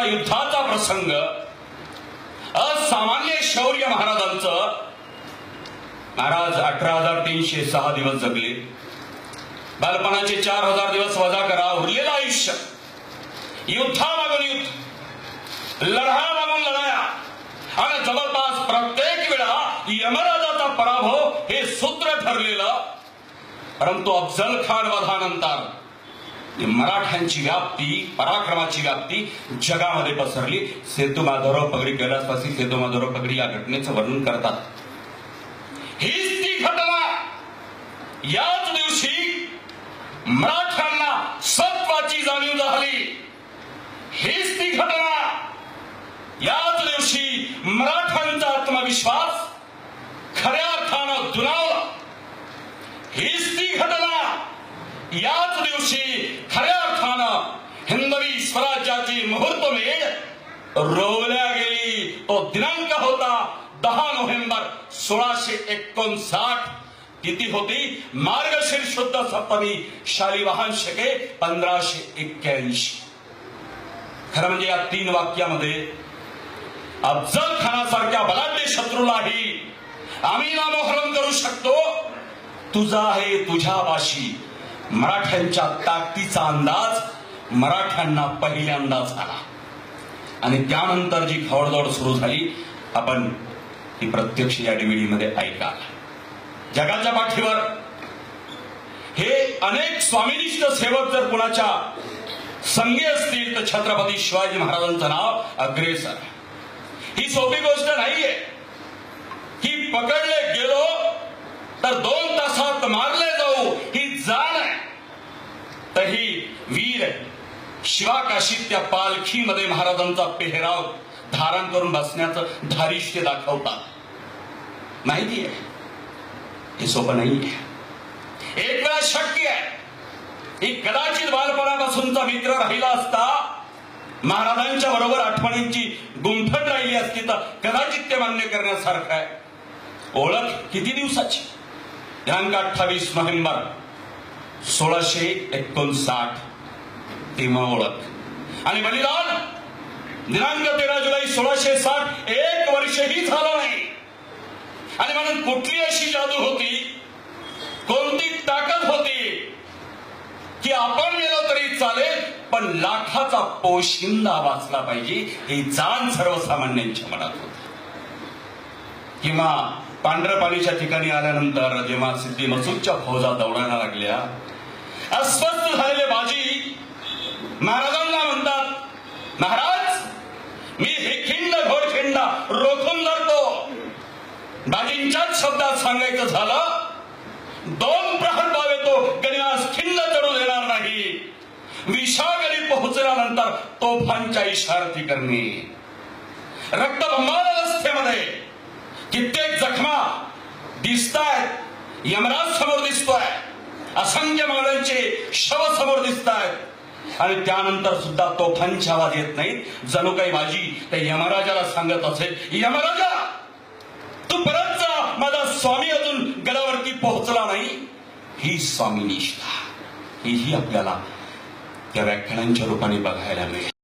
असा युद्धाचा प्रसंग असामान्य शौर्य महाराजांचं महाराज अठरा हजार तीनशे सहा दिवस जगले. बालपणाचे चार हजार दिवस वजा करा उरलेलं आयुष्य. युद्धा मागून युद्ध लढा मागून लढाया. आणि जवळपास प्रत्येक वेळा यमराजाचा पराभव हे सूत्र ठरलेलं. परंतु अफजल खान वधानंतर मराठ्यांची व्याप्ती पराक्रमाची व्याप्ती जगामध्ये पसरली. सेतू माधवराव पगडी कैलासवासी सेतू माधवराव पगडी या घटनेचं वर्णन करतात. हीच ती घटना याच दिवशी मराठ्यांना सत्वाची जाणीव झाली. हीच ती घटना याच दिवशी मराठ्यांचा आत्मविश्वास खऱ्या अर्थानं दुरावला हीच ती घटना याच दिवशी खऱ्या अर्थानं हिंदवी स्वराज्याची मुहूर्तमेढ रोवल्या गेली. तो दिनांक होता दहा नोव्हेंबर सोळाशे एकोणसाठ. किती होती? मार्गशीर्ष शुद्ध सप्तमी शालिवाहन शके पंधराशे एक्क्याऐंशी. खरं म्हणजे या तीन वाक्यामध्ये अफजल खानासारख्या बलाढ्य शत्रूलाही आम्ही नामोहरण करू शकतो. तुझा आहे तुझ्या पाशी मराठ्यांच्या ताकदीचा अंदाज मराठ्यांना पहिल्यांदाच आला. आणि त्यानंतर जी खवडदौड सुरू झाली आपण ती प्रत्यक्ष या डीव्हीडी मध्ये ऐका जगाच्या पाठीवर हे अनेक स्वामिनिष्ठ सेवक जर कुणाच्या संगी असतील तर छत्रपती शिवाजी महाराजांचं नाव अग्रेसर. ही सोपी गोष्ट नाहीये. की पकडले गेलो तर दोन तासात मारले जाऊ ही जाण आहे तर ही वीर शिवाकाशीत त्या पालखीमध्ये महाराजांचा पेहराव धारण करून बसण्याचं धारिष्य दाखवतात. माहिती आहे? हे सोपं नाही एक वेळा शक्य आहे. ही कदाचित बालपणापासूनचा मित्र राहिला असता महाराजांच्या बरोबर आठवणींची गुंफट राहिली असती तर कदाचित ते मान्य करण्यासारखं आहे. ओळख किती दिवसाची? दिनांक अठ्ठावीस नोव्हेंबर सोळाशे एकोणसाठ. तेव्हा ओळख. आणि बलिदान दिनांक तेरा जुलै सोळाशे साठ एक वर्षही झालं नाही. आणि म्हणून कुठली अशी जादू होती? कोणती ताकद होती? की आपण गेलो तरी चालेल पण लाखाचा पोशिंदा वाचला पाहिजे ही जाण सर्वसामान्यांच्या मनात होती. किंवा पांढरपाणीच्या ठिकाणी आल्यानंतर जेव्हा सिद्धी मसूदच्या फौजा दौडायला लागल्या महाराजांना म्हणतात महाराज मी हे खिंड घोडखिंड रोखून धरतो. बाजींच्याच शब्दात सांगायचं झालं दोन प्रहर येतो येतो आज खिंड चढू देणार नाही. विषागरी पोहोचल्यानंतर तोफांच्या इशारती करणे. रक्तभंबाल अवस्थेमध्ये कित्येक जखमा दिसतायत यमराज समोर दिसतोय असंख्य मावळ्यांचे शव समोर दिसतायत. आणि त्यानंतर सुद्धा तोफांचे आवाज येत नाही. जणू काही बाजी ते यमराजाला सांगत असेल यमराजा तू परत जा. माझा स्वामी अजून गडावरती पोहोचला नाही. ही स्वामी निष्ठा. हीही आपल्याला त्या व्याख्यानांच्या रूपाने बघायला मिळेल.